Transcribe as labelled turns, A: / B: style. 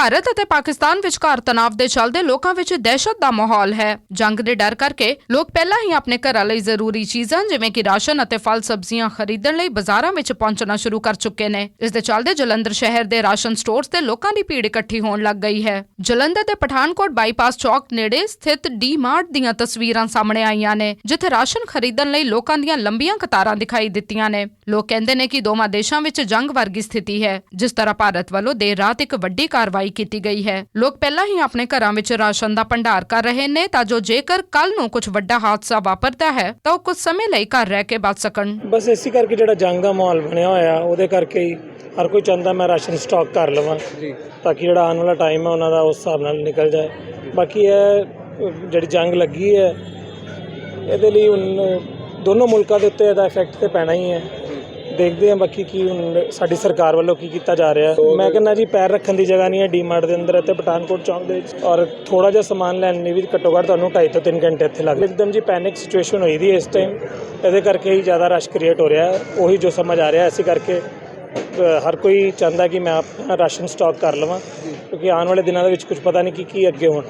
A: ਭਾਰਤ ਅਤੇ ਪਾਕਿਸਤਾਨ ਵਿਚਕਾਰ ਤਣਾਅ ਦੇ ਚੱਲਦੇ ਲੋਕਾਂ ਵਿੱਚ ਦਹਿਸ਼ਤ ਦਾ ਮਾਹੌਲ ਹੈ। ਜੰਗ ਦੇ ਡਰ ਕਰਕੇ ਲੋਕ ਪਹਿਲਾਂ ਹੀ ਆਪਣੇ ਘਰਾਂ ਲਈ ਜ਼ਰੂਰੀ ਚੀਜ਼ਾਂ ਜਿਵੇਂ ਕਿ ਰਾਸ਼ਨ ਅਤੇ ਫਲ ਸਬਜ਼ੀਆਂ ਖਰੀਦਣ ਲਈ ਬਾਜ਼ਾਰਾਂ ਵਿੱਚ ਪਹੁੰਚਣਾ ਸ਼ੁਰੂ ਕਰ ਚੁੱਕੇ ਨੇ। ਇਸ ਦੇ ਚੱਲਦੇ ਜਲੰਧਰ ਸ਼ਹਿਰ ਦੇ ਰਾਸ਼ਨ ਸਟੋਰਸ ਤੇ ਲੋਕਾਂ ਦੀ ਭੀੜ ਇਕੱਠੀ ਹੋਣ ਲੱਗ ਗਈ ਹੈ। ਜਲੰਧਰ ਦੇ ਪਠਾਨਕੋਟ ਬਾਈਪਾਸ ਚੌਕ ਨੇੜੇ ਸਥਿਤ ਡੀ ਮਾਰਟ ਦੀਆਂ ਤਸਵੀਰਾਂ ਸਾਹਮਣੇ ਆਈਆਂ ਨੇ, ਜਿੱਥੇ ਰਾਸ਼ਨ ਖਰੀਦਣ ਲਈ ਲੋਕਾਂ ਦੀਆਂ ਲੰਬੀਆਂ ਕਤਾਰਾਂ ਦਿਖਾਈ ਦਿੱਤੀਆਂ ਨੇ। ਲੋਕ ਕਹਿੰਦੇ ਨੇ ਕਿ ਦੋਵਾਂ ਦੇਸ਼ਾਂ ਵਿੱਚ ਜੰਗ ਵਰਗੀ ਸਥਿਤੀ ਹੈ, ਜਿਸ ਤਰ੍ਹਾਂ ਭਾਰਤ ਵੱਲੋਂ ਦੇਰ ਰਾਤ ਇੱਕ ਵੱਡੀ ਕਾਰਵਾਈ ਕੀਤੀ ਗਈ ਹੈ। ਲੋਕ ਪਹਿਲਾਂ ਹੀ ਆਪਣੇ ਘਰਾਂ ਵਿੱਚ ਰਾਸ਼ਨ ਦਾ ਭੰਡਾਰ ਕਰ ਰਹੇ ਨੇ ਤਾਂ ਜੋ ਜੇਕਰ ਕੱਲ ਨੂੰ ਕੁਝ ਵੱਡਾ ਹਾਦਸਾ ਵਾਪਰਦਾ ਹੈ ਤਾਂ ਉਹ ਕੁਝ ਸਮੇਂ ਲਈ ਘਰ ਰਹਿ ਕੇ ਬਚ ਸਕਣ।
B: ਬਸ ਇਸੇ ਕਰਕੇ ਜਿਹੜਾ ਜੰਗ ਦਾ ਮਾਹੌਲ ਬਣਿਆ ਹੋਇਆ ਉਹਦੇ ਕਰਕੇ ਹੀ ਹਰ ਕੋਈ ਚਾਹੁੰਦਾ ਮੈਂ ਰਾਸ਼ਨ ਸਟਾਕ ਕਰ ਲਵਾਂ
C: ਜੀ।
B: ਤਾਂ ਕਿ ਜਿਹੜਾ ਆਉਣ ਵਾਲਾ ਟਾਈਮ ਹੈ ਉਹਨਾਂ ਦਾ ਉਸ ਹਿਸਾਬ ਨਾਲ ਨਿਕਲ ਜਾਏ। ਬਾਕੀ ਇਹ ਜਿਹੜੀ ਜੰਗ ਲੱਗੀ ਹੈ ਇਹਦੇ ਲਈ ਦੋਨੋਂ ਮੁਲਕਾਂ ਦੇ ਉੱਤੇ ਇਹਦਾ ਇਫੈਕਟ ਤੇ ਪੈਣਾ ਹੀ ਹੈ। ਦੇਖਦੇ ਹਾਂ ਬਾਕੀ ਕੀ ਹੁਣ ਸਾਡੀ ਸਰਕਾਰ ਵੱਲੋਂ ਕੀ ਕੀਤਾ ਜਾ ਰਿਹਾ। ਮੈਂ ਕਹਿੰਦਾ ਜੀ, ਪੈਰ ਰੱਖਣ ਦੀ ਜਗ੍ਹਾ ਨਹੀਂ ਹੈ ਡੀਮਾਰਟ ਦੇ ਅੰਦਰ ਅਤੇ ਪਠਾਨਕੋਟ ਚੌਂਕ ਦੇ ਵਿੱਚ। ਔਰ ਥੋੜਾ ਜਿਹਾ ਸਮਾਨ ਲੈਣ ਲਈ ਵੀ ਘੱਟੋ ਘੱਟ ਤੁਹਾਨੂੰ 2.5 ਤੋਂ 3 ਘੰਟੇ ਇੱਥੇ ਲੱਗਦੇ। ਇੱਕਦਮ ਜੀ ਪੈਨਿਕ ਸਿਚੁਏਸ਼ਨ ਹੋਈ ਦੀ ਹੈ ਇਸ ਟਾਈਮ ਇਹਦੇ ਕਰਕੇ ਹੀ ਜ਼ਿਆਦਾ ਰਸ਼ ਕ੍ਰੀਏਟ ਹੋ ਰਿਹਾ ਉਹੀ ਜੋ ਸਮਝ ਆ ਰਿਹਾ, ਇਸੇ ਕਰਕੇ ਹਰ ਕੋਈ ਚਾਹੁੰਦਾ ਕਿ ਮੈਂ ਆਪਣਾ ਰਾਸ਼ਨ ਸਟਾਕ ਕਰ ਲਵਾਂ। ਕਿਉਂਕਿ ਆਉਣ ਵਾਲੇ ਦਿਨਾਂ ਦੇ ਵਿੱਚ ਕੁਝ ਪਤਾ ਨਹੀਂ ਕੀ ਕੀ ਅੱਗੇ ਹੋਣਾ।